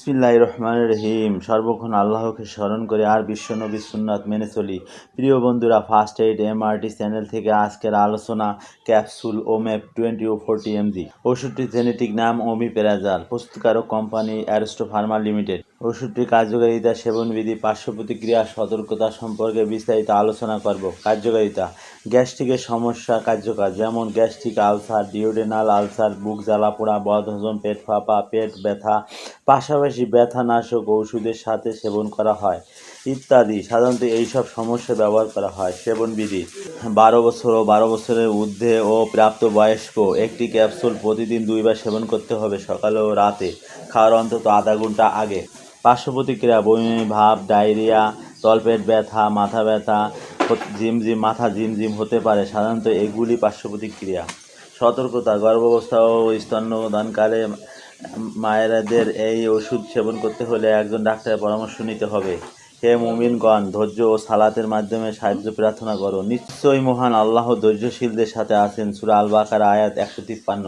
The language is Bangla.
বিসমিল্লাহ রহমান রহিম। সর্বক্ষণ আল্লাহকে স্মরণ করে আর বিশ্বনবী সুন্নাত মেনে চলি। প্রিয় বন্ধুরা, ফার্স্ট এইড, এমআরটি চ্যানেল থেকে আজকের আলোচনা, ক্যাপসুল ওমেপ টোয়েন্টি ও ফোরটি এমজি। ওষুধটির জেনেটিক নাম ওমিপেরাজাল, প্রস্তুতকারক কোম্পানি অ্যারস্টো ফার্মা লিমিটেড। ওষুধটির কার্যকারিতা, সেবনবিধি পার্শ্ব প্রতিক্রিয়া সতর্কতা সম্পর্কে বিস্তারিত আলোচনা করব। কার্যকারিতা গ্যাস্ট্রিকের সমস্যা কার্যকর, যেমন গ্যাস্ট্রিক আলসার ডিওডেনাল আলসার, বুক জ্বালা পোড়া বদহজম, পেট ফাঁপা, পেট ব্যথা, পাশাপাশি ব্যথানাশক ওষুধের সাথে সেবন করা হয়, ইত্যাদি। সাধারণত এইসব সমস্যা ব্যবহার করা হয়, সেবনবিধি। বারো বছর ও বারো বছরের ঊর্ধ্বে ও প্রাপ্তবয়স্ক একটি ক্যাপসুল প্রতিদিন দুইবার সেবন করতে হবে সকালে ও রাতে। খাওয়ার অন্তত আধা ঘণ্টা আগে। পার্শ্ব প্রতিক্রিয়া বমি, ভাব, ডায়রিয়া, তলপেট ব্যথা, মাথা ব্যথা ঝিমঝিম মাথা ঝিমঝিম হতে পারে। সাধারণত এগুলি পার্শ্ব প্রতিক্রিয়া সতর্কতা, গর্ভাবস্থা ও স্তন্যদানকালে মায়েরাদের এই ওষুধ সেবন করতে হলে একজন ডাক্তারের পরামর্শ নিতে হবে। হে মুমিনগণ, ধৈর্য ও সালাতের মাধ্যমে সাহায্য, প্রার্থনা করো। নিশ্চয়ই মহান আল্লাহ ধৈর্যশীলদের সাথে আছেন। সুরা আল বাকার আয়াত একশো তিপ্পান্ন।